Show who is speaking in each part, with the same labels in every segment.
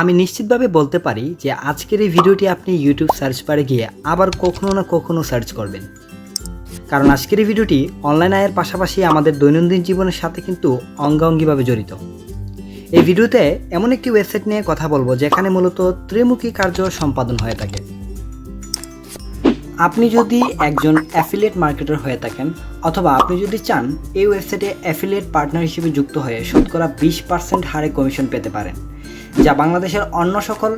Speaker 1: আমি নিশ্চিতভাবে বলতে পারি যে আজকের এই ভিডিওটি আপনি ইউটিউব সার্চ বারে গিয়ে আবার কখনো না কখনো সার্চ করবেন। কারণ আজকের এই ভিডিওটি অনলাইন আয়ের পাশাপাশি আমাদের দৈনন্দিন জীবনের সাথে কিন্তু অঙ্গাঙ্গিভাবে জড়িত। এই ভিডিওতে এমন একটি ওয়েবসাইট নিয়ে কথা বলব যেখানে মূলত ত্রিমুখী কার্য সম্পাদন হয়ে থাকে। আপনি যদি একজন অ্যাফিলিয়েট মার্কেটার হয়ে থাকেন অথবা আপনি যদি চান এই ওয়েবসাইটে অ্যাফিলিয়েট পার্টনার হিসেবে যুক্ত হয়ে শতকরা বিশ পার্সেন্ট হারে কমিশন পেতে পারেন। যা বাংলাদেশের অন্য সকল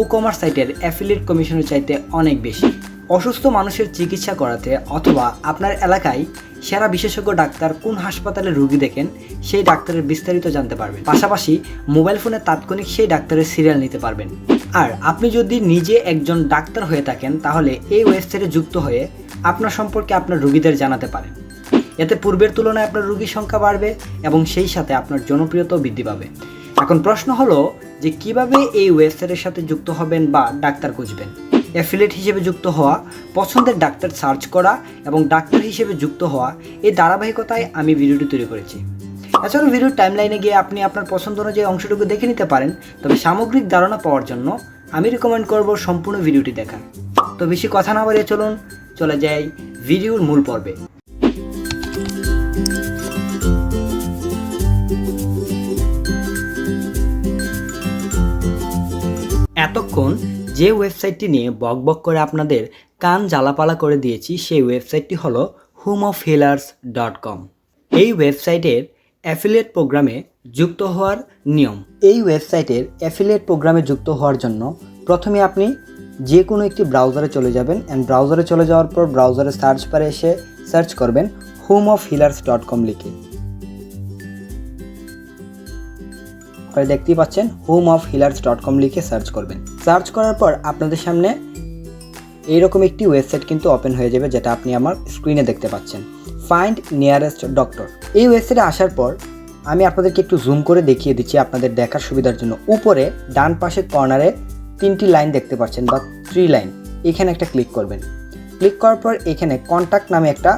Speaker 1: ই কমার্স সাইটের অ্যাফিলিয়েট কমিশনের চাইতে অনেক বেশি। অসুস্থ মানুষের চিকিৎসা করাতে অথবা আপনার এলাকায় সেরা বিশেষজ্ঞ ডাক্তার কোন হাসপাতালে রুগী দেখেন, সেই ডাক্তারের বিস্তারিত জানতে পারবেন। পাশাপাশি মোবাইল ফোনে তাৎক্ষণিক সেই ডাক্তারের সিরিয়াল নিতে পারবেন। আর আপনি যদি নিজে একজন ডাক্তার হয়ে থাকেন, তাহলে এই ওয়েবসাইটে যুক্ত হয়ে আপনার সম্পর্কে আপনার রুগীদের জানাতে পারেন। এতে পূর্বের তুলনায় আপনার রুগীর সংখ্যা বাড়বে এবং সেই সাথে আপনার জনপ্রিয়তাও বৃদ্ধি পাবে। এখন প্রশ্ন হলো যে কীভাবে এই ওয়েবসাইটের সাথে যুক্ত হবেন বা ডাক্তার খুঁজবেন? অ্যাফিলেট হিসেবে যুক্ত হওয়া, পছন্দের ডাক্তার সার্চ করা এবং ডাক্তার হিসেবে যুক্ত হওয়া, এই ধারাবাহিকতায় আমি ভিডিওটি তৈরি করেছি। এছাড়াও ভিডিওর টাইমলাইনে গিয়ে আপনি আপনার পছন্দ অনুযায়ী অংশটুকু দেখে নিতে পারেন, তবে সামগ্রিক ধারণা পাওয়ার জন্য আমি রিকমেন্ড করব সম্পূর্ণ ভিডিওটি দেখা। তো বেশি কথা না বাড়িয়ে চলুন, চলে যাই ভিডিওর মূল পর্বে। এতক্ষণ যে ওয়েবসাইটটি নিয়ে বকবক করে আপনাদের কান জ্বালাপালা করে দিয়েছি, সেই ওয়েবসাইটটি হলো home of healers dot com এই ওয়েবসাইটের অ্যাফিলিয়েট প্রোগ্রামে যুক্ত হওয়ার নিয়ম। এই ওয়েবসাইটের অ্যাফিলিয়েট প্রোগ্রামে যুক্ত হওয়ার জন্য প্রথমে আপনি যে কোনো একটি ব্রাউজারে চলে যাবেন অ্যান্ড ব্রাউজারে চলে যাওয়ার পর ব্রাউজারে সার্চ বারে এসে সার্চ করবেন home of healers dot com লিখে। আপনারা দেখতেই পাচ্ছেন home of healers dot com লিখে সার্চ করবেন। সার্চ করার পর আপনাদের সামনে এইরকম একটি ওয়েবসাইট কিন্তু ওপেন হয়ে যাবে, যেটা আপনি আমার স্ক্রিনে দেখতে পাচ্ছেন। ফাইন্ড নিয়ারেস্ট ডক্টর এই ওয়েবসাইটে আসার পর আমি আপনাদেরকে একটু জুম করে দেখিয়ে দিচ্ছি আপনাদের দেখার সুবিধার জন্য। উপরে ডান পাশে কর্নারে তিনটি লাইন দেখতে পাচ্ছেন বা থ্রি লাইন এখানে একটা ক্লিক করবেন। ক্লিক করার পর এখানে কন্ট্যাক্ট নামে একটা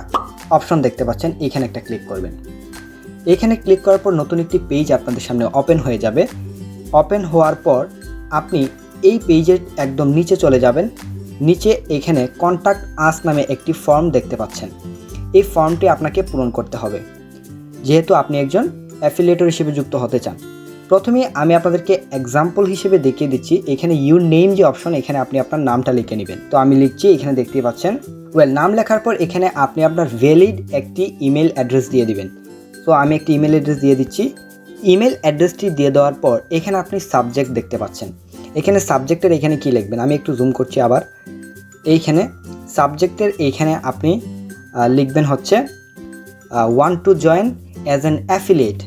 Speaker 1: অপশন দেখতে পাচ্ছেন, এখানে একটা ক্লিক করবেন। এখানে ক্লিক করার পর নতুন একটি পেজ আপনাদের সামনে ওপেন হয়ে যাবে। ওপেন হওয়ার পর আপনি এই পেজের একদম নিচে চলে যাবেন। নিচে এখানে কন্ট্যাক্ট আস নামে একটি ফর্ম দেখতে পাচ্ছেন। এই ফর্মটি আপনাকে পূরণ করতে হবে। যেহেতু আপনি একজন অ্যাফিলিয়েটর হিসেবে যুক্ত হতে চান। প্রথমে আমি আপনাদেরকে এক্সাম্পল হিসেবে দেখিয়ে দিচ্ছি। এখানে ইউর নেম যে অপশন এখানে আপনি আপনার নামটা লিখে নেবেন। তো আমি লিখছি, এখানে দেখতেই পাচ্ছেন। ওয়েল নাম লেখার পর এখানে আপনি আপনার ভ্যালিড একটি ইমেল অ্যাড্রেস দিয়ে দিবেন। তো আমি একটি ইমেল অ্যাড্রেস দিয়ে দিচ্ছি। ইমেল অ্যাড্রেসটি দিয়ে দেওয়ার পর এখানে আপনি সাবজেক্ট দেখতে পাচ্ছেন। এখানে সাবজেক্টের এখানে কি লিখবেন? আমি একটু জুম করছি আবার। এইখানে সাবজেক্টের এইখানে আপনি লিখবেন হচ্ছে one two join as an affiliate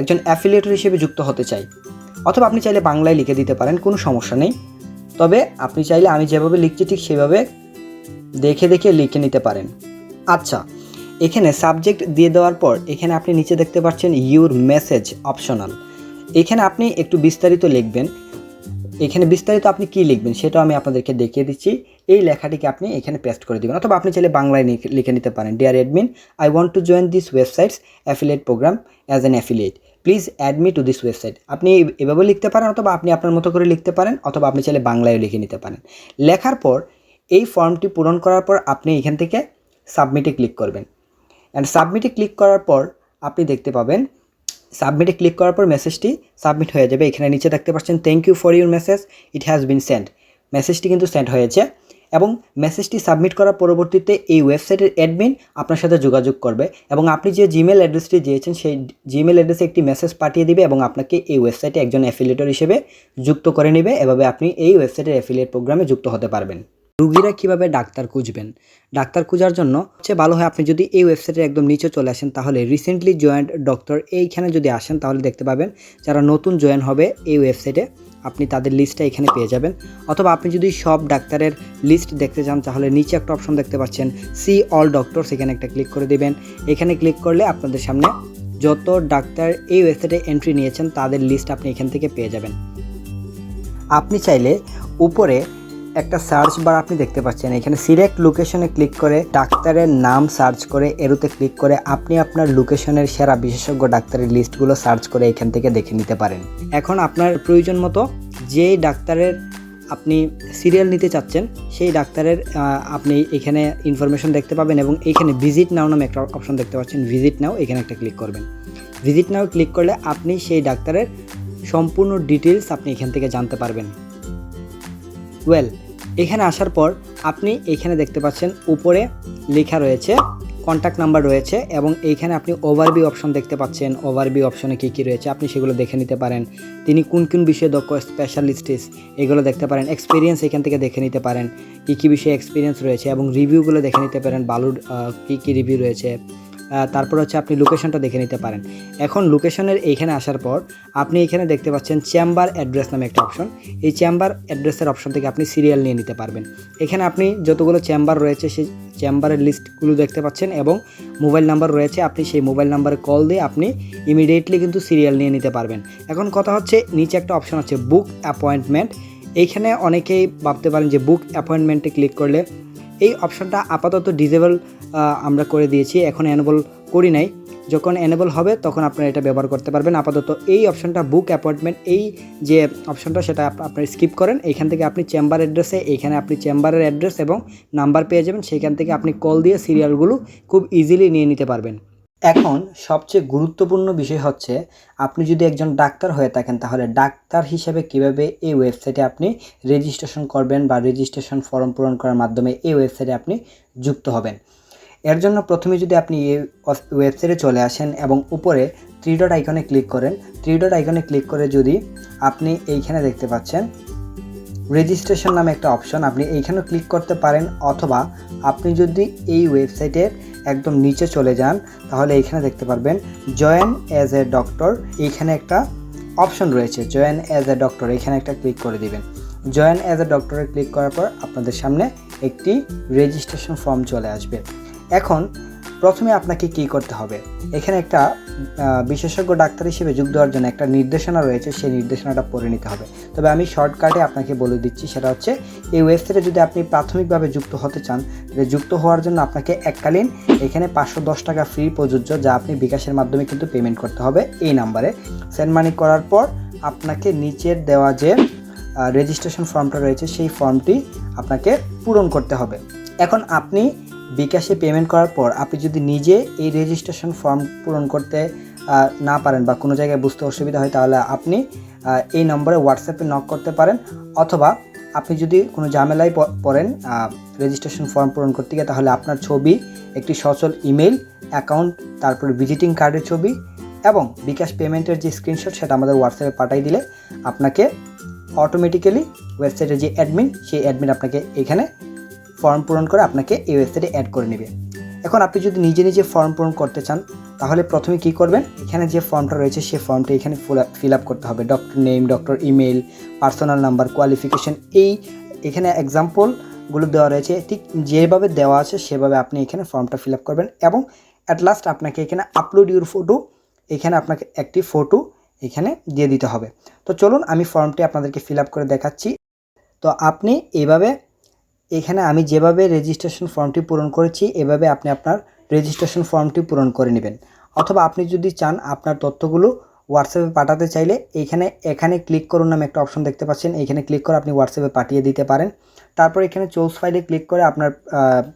Speaker 1: একজন অ্যাফিলিয়েটর হিসেবে যুক্ত হতে চাই। অথবা আপনি চাইলে বাংলায় লিখে দিতে পারেন, কোনো সমস্যা নেই। তবে আপনি চাইলে আমি যেভাবে লিখছি ঠিক সেভাবে দেখে দেখে লিখে নিতে পারেন। আচ্ছা এখানে সাবজেক্ট দিয়ে দেওয়ার পর এখানে আপনি নিচে দেখতে পাচ্ছেন ইউর মেসেজ অপশনাল এখানে আপনি একটু বিস্তারিত লিখবেন। এখানে বিস্তারিত আপনি কি লিখবেন সেটাও আমি আপনাদেরকে দেখিয়ে দিচ্ছি। এই লেখাটিকে আপনি এখানে পেস্ট করে দেবেন। অথবা আপনি চাইলে বাংলায় লিখে- নিতে পারেন। Dear admin I want to join this websites affiliate program as an affiliate please add me to this website আপনি এভাবে লিখতে পারেন অথবা আপনি আপনার মতো করে লিখতে পারেন অথবা আপনি চাইলে বাংলায় লিখে নিতে পারেন। লেখার পর এই ফর্মটি পূরণ করার পর আপনি এখান থেকে সাবমিটে ক্লিক করবেন। অ্যান্ড সাবমিটে ক্লিক করার পর আপনি দেখতে পাবেন সাবমিটে ক্লিক করার পর মেসেজটি সাবমিট হয়ে যাবে। এখানে নিচে দেখতে পাচ্ছেন thank you for your message it has been send মেসেজটি কিন্তু সেন্ড হয়েছে এবং মেসেজটি সাবমিট করার পরবর্তীতে এই ওয়েবসাইটের অ্যাডমিন আপনার সাথে যোগাযোগ করবে এবং আপনি যে জিমেল অ্যাড্রেসটি দিয়েছেন, সেই জিমেল অ্যাড্রেসে একটি মেসেজ পাঠিয়ে দিবে এবং আপনাকে এই ওয়েবসাইটে একজন অ্যাফিলিয়েটর হিসেবে যুক্ত করে নেবে। এভাবে আপনি এই ওয়েবসাইটের অ্যাফিলিয়েট প্রোগ্রামে যুক্ত হতে পারবেন। রুগীরা কীভাবে ডাক্তার খুঁজবেন? ডাক্তার খোঁজার জন্য সবচেয়ে ভালো হয় আপনি যদি এই ওয়েবসাইটের একদম নিচে চলে আসেন, তাহলে রিসেন্টলি জয়েন্ট ডক্টর এইখানে যদি আসেন, তাহলে দেখতে পাবেন যারা নতুন জয়েন হবে এই ওয়েবসাইটে আপনি তাদের লিস্টটা এখানে পেয়ে যাবেন। অথবা আপনি যদি সব ডাক্তারের লিস্ট দেখতে চান, তাহলে নিচে একটা অপশন দেখতে পাচ্ছেন সি অল ডক্টরস এখানে একটা ক্লিক করে দেবেন। এখানে ক্লিক করলে আপনাদের সামনে যত ডাক্তার এই ওয়েবসাইটে এন্ট্রি নিয়েছেন, তাদের লিস্ট আপনি এখান থেকে পেয়ে যাবেন। আপনি চাইলে উপরে একটা সার্চ বার আপনি দেখতে পাচ্ছেন। এখানে সিলেক্ট লোকেশনে ক্লিক করে ডাক্তারের নাম সার্চ করে, এরুতে ক্লিক করে আপনি আপনার লোকেশনের সেরা বিশেষজ্ঞ ডাক্তারের লিস্টগুলো সার্চ করে এখান থেকে দেখে নিতে পারেন। এখন আপনার প্রয়োজন মতো যেই ডাক্তারের আপনি সিরিয়াল নিতে চাচ্ছেন, সেই ডাক্তারের আপনি এখানে ইনফরমেশন দেখতে পাবেন এবং এইখানে ভিজিট নাও নামে একটা অপশন দেখতে পাচ্ছেন। ভিজিট নাও এখানে একটা ক্লিক করবেন। ভিজিট নাও ক্লিক করলে আপনি সেই ডাক্তারের সম্পূর্ণ ডিটেলস আপনি এখান থেকে জানতে পারবেন। ওয়েল এখানে আসার পর আপনি এখানে দেখতে পাচ্ছেন উপরে লেখা রয়েছে কন্ট্যাক্ট নাম্বার রয়েছে এবং এইখানে আপনি ওভারভিউ অপশন দেখতে পাচ্ছেন। ওভারভিউ অপশনে কী কী রয়েছে আপনি সেগুলো দেখে নিতে পারেন। তিনি কোন কোন বিষয়ে দক্ষ স্পেশালিস্টিস এগুলো দেখতে পারেন। এক্সপিরিয়েন্স এখান থেকে দেখে নিতে পারেন। কী কী বিষয়ে এক্সপিরিয়েন্স রয়েছে এবং রিভিউগুলো দেখে নিতে পারেন। বালুর কী কী রিভিউ রয়েছে। তারপর হচ্ছে আপনি লোকেশনটা দেখে নিতে পারেন। এখন লোকেশনের এইখানে আসার পর আপনি এখানে দেখতে পাচ্ছেন চেম্বার অ্যাড্রেস নামে একটা অপশন এই চেম্বার অ্যাড্রেসের অপশন থেকে আপনি সিরিয়াল নিয়ে নিতে পারবেন। এখানে আপনি যতগুলো চেম্বার রয়েছে, সেই চেম্বারের লিস্টগুলো দেখতে পাচ্ছেন এবং মোবাইল নাম্বার রয়েছে, আপনি সেই মোবাইল নাম্বারে কল দিয়ে আপনি ইমিডিয়েটলি কিন্তু সিরিয়াল নিয়ে নিতে পারবেন। এখন কথা হচ্ছে, নিচে একটা অপশন আছে বুক অ্যাপয়েন্টমেন্ট এইখানে অনেকেই ভাবতে পারেন যে বুক অ্যাপয়েন্টমেন্টে ক্লিক করলে এই অপশানটা আপাতত ডিজেবল আমরা করে দিয়েছি। এখন অ্যানেবল করি নাই। যখন এনেবল হবে, তখন আপনারা এটা ব্যবহার করতে পারবেন। আপাতত এই অপশানটা বুক অ্যাপয়েন্টমেন্ট এই যে অপশানটা, সেটা আপনি স্কিপ করেন। এইখান থেকে আপনি চেম্বার অ্যাড্রেসে এইখানে আপনি চেম্বারের অ্যাড্রেস এবং নাম্বার পেয়ে যাবেন। সেইখান থেকে আপনি কল দিয়ে সিরিয়ালগুলো খুব ইজিলি নিয়ে নিতে পারবেন। এখন সবচেয়ে গুরুত্বপূর্ণ বিষয় হচ্ছে, আপনি যদি একজন ডাক্তার হয়ে থাকেন, তাহলে ডাক্তার হিসেবে কীভাবে এই ওয়েবসাইটে আপনি রেজিস্ট্রেশন করবেন বা রেজিস্ট্রেশন ফর্ম পূরণ করার মাধ্যমে এই ওয়েবসাইটে আপনি যুক্ত হবেন? এর জন্য প্রথমে যদি আপনি এই ওয়েবসাইটে চলে আসেন এবং উপরে থ্রি ডট আইকনে ক্লিক করেন থ্রি ডট আইকনে ক্লিক করে যদি আপনি এইখানে দেখতে পাচ্ছেন রেজিস্ট্রেশন নামে একটা অপশন আপনি এইখানেও ক্লিক করতে পারেন অথবা আপনি যদি এই ওয়েবসাইটের একদম নিচে চলে যান, তাহলে এখানে দেখতে পারবেন জয়েন অ্যাজ এ ডক্টর এইখানে একটা অপশন রয়েছে জয়েন অ্যাজ এ ডক্টর এখানে একটা ক্লিক করে দিবেন। জয়েন অ্যাজ এ ডক্টরে ক্লিক করার পর আপনাদের সামনে একটি রেজিস্ট্রেশন ফর্ম চলে আসবে। এখন প্রথমে আপনাকে কি করতে হবে? এখানে একটা বিশেষজ্ঞ ডাক্তার হিসেবে যোগ দেওয়ার জন্য একটা নির্দেশনা রয়েছে, সেই নির্দেশনাটা পড়ে নিতে হবে। তবে আমি শর্টকাটে আপনাকে বলে দিচ্ছি, সেটা হচ্ছে, এই ওয়েবসাইটে যদি আপনি প্রাথমিকভাবে যুক্ত হতে চান যুক্ত হওয়ার জন্য আপনাকে এককালীন এখানে পাঁচশো দশ টাকা ফ্রি প্রযোজ্য, যা আপনি বিকাশের মাধ্যমে কিন্তু পেমেন্ট করতে হবে এই নাম্বারে। সেন্ড মানি করার পর আপনাকে নিচের দেওয়া যে রেজিস্ট্রেশন ফর্মটা রয়েছে, সেই ফর্মটি আপনাকে পূরণ করতে হবে। এখন আপনি বিকাশে পেমেন্ট করার পর আপনি যদি নিজে এই রেজিস্ট্রেশন ফর্ম পূরণ করতে না পারেন বা কোনো জায়গায় বুঝতে অসুবিধা হয়, তাহলে আপনি এই নম্বরে হোয়াটসঅ্যাপে নক করতে পারেন। অথবা আপনি যদি কোনো ঝামেলায় পড়েন রেজিস্ট্রেশন ফর্ম পূরণ করতে গিয়ে, তাহলে আপনার ছবি, একটি সচল ইমেল অ্যাকাউন্ট তারপরে ভিজিটিং কার্ডের ছবি এবং বিকাশ পেমেন্টের যে স্ক্রিনশট সেটা আমাদের হোয়াটসঅ্যাপে পাঠিয়ে দিলে আপনাকে অটোমেটিক্যালি ওয়েবসাইটের যে অ্যাডমিন সেই অ্যাডমিন আপনাকে এখানে ফর্ম পূরণ করে আপনাকে এই ওয়েবসাইটে অ্যাড করে নেবে। এখন আপনি যদি নিজে নিজে ফর্ম পূরণ করতে চান, তাহলে প্রথমে কি করবেন? এখানে যে ফর্মটা রয়েছে সেই ফর্মটা এখানে ফিল আপ করতে হবে। Doctor name doctor email personal number qualification এই এখানে এক্সাম্পলগুলো দেওয়া রয়েছে। ঠিক যেভাবে দেওয়া আছে, সেভাবে আপনি এখানে ফর্মটা ফিল আপ করবেন এবং অ্যাট লাস্ট আপনাকে এখানে আপলোড ইউর ফটো এখানে আপনাকে একটি ফটো এখানে দিয়ে দিতে হবে। তো চলুন, আমি ফর্মটি আপনাদেরকে ফিল আপ করে দেখাচ্ছি। তো আপনি এইভাবে এখানে আমি যেভাবে রেজিস্ট্রেশন ফর্মটি পূরণ করেছি, এভাবে আপনি আপনার রেজিস্ট্রেশন ফর্মটি পূরণ করে নেবেন। অথবা আপনি যদি চান আপনার তথ্যগুলো হোয়াটসঅ্যাপে পাঠাতে চাইলে, এখানে এখানে ক্লিক করুন নামে একটা অপশন দেখতে পাচ্ছেন। এইখানে ক্লিক করে আপনি হোয়াটসঅ্যাপে পাঠিয়ে দিতে পারেন। তারপর এখানে চোজ ফাইলে ক্লিক করে আপনার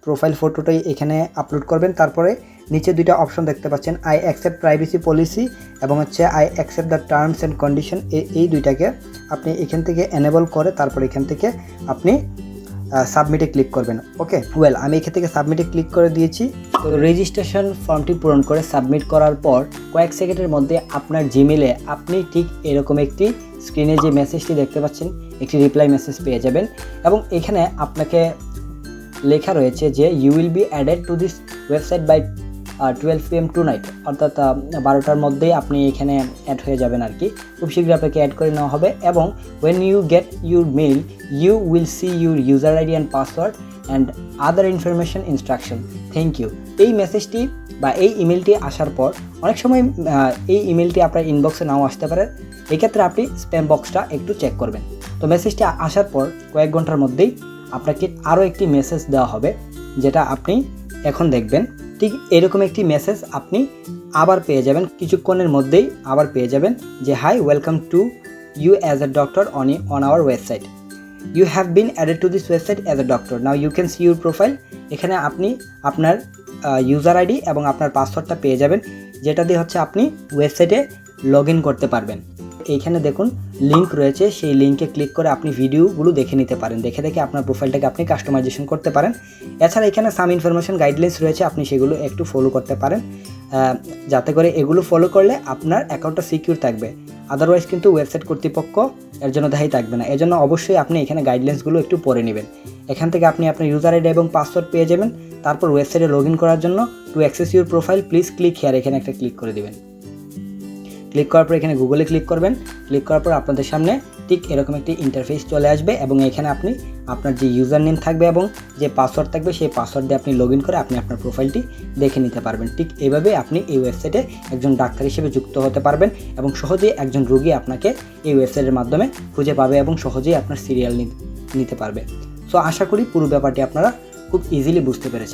Speaker 1: প্রোফাইল ফটোটাই এখানে আপলোড করবেন। তারপরে নিচে দুইটা অপশন দেখতে পাচ্ছেন। আই অ্যাকসেপ্ট প্রাইভেসি পলিসি এবং হচ্ছে I accept the terms and condition এই দুইটাকে আপনি এখান থেকে এনেবল করে তারপর এখান থেকে আপনি সাবমিটে ক্লিক করবেন। ওকে ওয়েল আমি এখান থেকে সাবমিটে ক্লিক করে দিয়েছি। তো রেজিস্ট্রেশন ফর্মটি পূরণ করে সাবমিট করার পর কয়েক সেকেন্ডের মধ্যে আপনার জিমেলে আপনি ঠিক এরকম একটি স্ক্রিনে যে মেসেজটি দেখতে পাচ্ছেন, একটি রিপ্লাই মেসেজ পেয়ে যাবেন এবং এখানে আপনাকে লেখা রয়েছে যে you will be added to this website by twelve P M tonight অর্থাৎ বারোটার মধ্যেই আপনি এখানে অ্যাড হয়ে যাবেন আর কি। খুব শীঘ্রই আপনাকে অ্যাড করে নেওয়া হবে এবং when you get your mail you will see your user ID and password and other information instruction thank you এই মেসেজটি বা এই ইমেলটি আসার পর অনেক সময় এই ইমেলটি আপনার ইনবক্সে নাও আসতে পারে। এক্ষেত্রে আপনি স্প্যাম বক্সটা একটু চেক করবেন। তো মেসেজটি আসার পর কয়েক ঘণ্টার মধ্যেই আপনাকে আরও একটি মেসেজ দেওয়া হবে, যেটা আপনি এখন দেখবেন। ঠিক এরকম একটি মেসেজ আপনি আবার পেয়ে যাবেন কিছুক্ষণের মধ্যেই আবার পেয়ে যাবেন যে hi welcome to you as a doctor on, on our website. You have been added to this website as a doctor. Now you can see your profile. এখানে আপনি আপনার ইউজার আইডি এবং আপনার পাসওয়ার্ডটা পেয়ে যাবেন যেটা দিয়ে হচ্ছে আপনি ওয়েবসাইটে লগ করতে পারবেন এইখানে দেখুন লিঙ্ক রয়েছে। সেই লিঙ্কে ক্লিক করে আপনি ভিডিওগুলো দেখে নিতে পারেন। দেখে দেখে আপনার প্রোফাইলটাকে আপনি কাস্টমাইজেশন করতে পারেন। এছাড়া এখানে সাম ইনফরমেশন গাইডলাইন্স রয়েছে, আপনি সেগুলো একটু ফলো করতে পারেন। যাতে করে এগুলো ফলো করলে আপনার অ্যাকাউন্টটা সিকিউর থাকবে। আদারওয়াইজ কিন্তু ওয়েবসাইট কর্তৃপক্ষ এর জন্য দায়ী থাকবে না। এজন্য অবশ্যই আপনি এখানে গাইডলাইন্সগুলো একটু পড়ে নেবেন। এখান থেকে আপনি আপনার ইউজার আইডি এবং পাসওয়ার্ড পেয়ে যাবেন। তারপর ওয়েবসাইটে লগ করার জন্য to access your profile please click here এখানে একটা ক্লিক করে দিবেন। ক্লিক করার পর এখানে গুগলে ক্লিক করবেন। ক্লিক করার পর আপনাদের সামনে ঠিক এরকম একটি ইন্টারফেস চলে আসবে এবং এখানে আপনি আপনার যে ইউজার নেম থাকবে এবং যে পাসওয়ার্ড থাকবে, সেই পাসওয়ার্ড দিয়ে আপনি লগ করে আপনি আপনার প্রোফাইলটি দেখে নিতে পারবেন। ঠিক এইভাবে আপনি এই ওয়েবসাইটে একজন ডাক্তার হিসেবে যুক্ত হতে পারবেন এবং সহজেই একজন রোগী আপনাকে এই ওয়েবসাইটের মাধ্যমে খুঁজে পাবে এবং সহজেই আপনার সিরিয়াল নিতে পারবে। সো আশা করি পুরো ব্যাপারটি আপনারা খুব ইজিলি বুঝতে পেরেছেন।